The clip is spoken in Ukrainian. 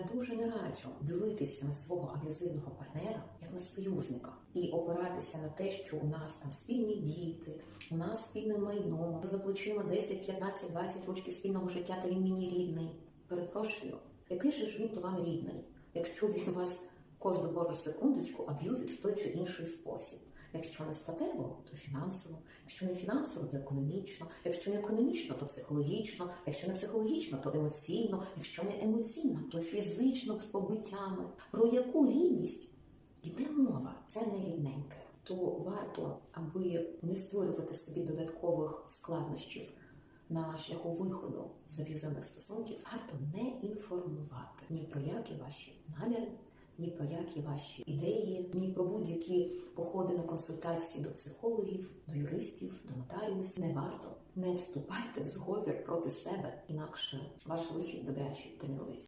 Я дуже не раджу дивитися на свого аб'юзивного партнера як на союзника і опиратися на те, що у нас там спільні діти, у нас спільне майно, за плечима 10, 15, 20 років спільного життя, та він мені рідний. Перепрошую, який же ж він то вам рідний, якщо він вас кожну божу секундочку аб'юзить в той чи інший спосіб. Якщо не статево, то фінансово, якщо не фінансово, то економічно, якщо не економічно, то психологічно, якщо не психологічно, то емоційно, якщо не емоційно, то фізично з побиттями. Про яку рівність іде мова? Це не рівненьке. То варто, аби не створювати собі додаткових складнощів на шляху виходу з аб'юзивних стосунків, варто не інформувати ні про які ваші наміри, ні про які ваші ідеї, ні про будь-які походи на консультації до психологів, до юристів, до нотаріусів. Не варто не вступайте в зговір проти себе, інакше ваш вихід добряче термінується.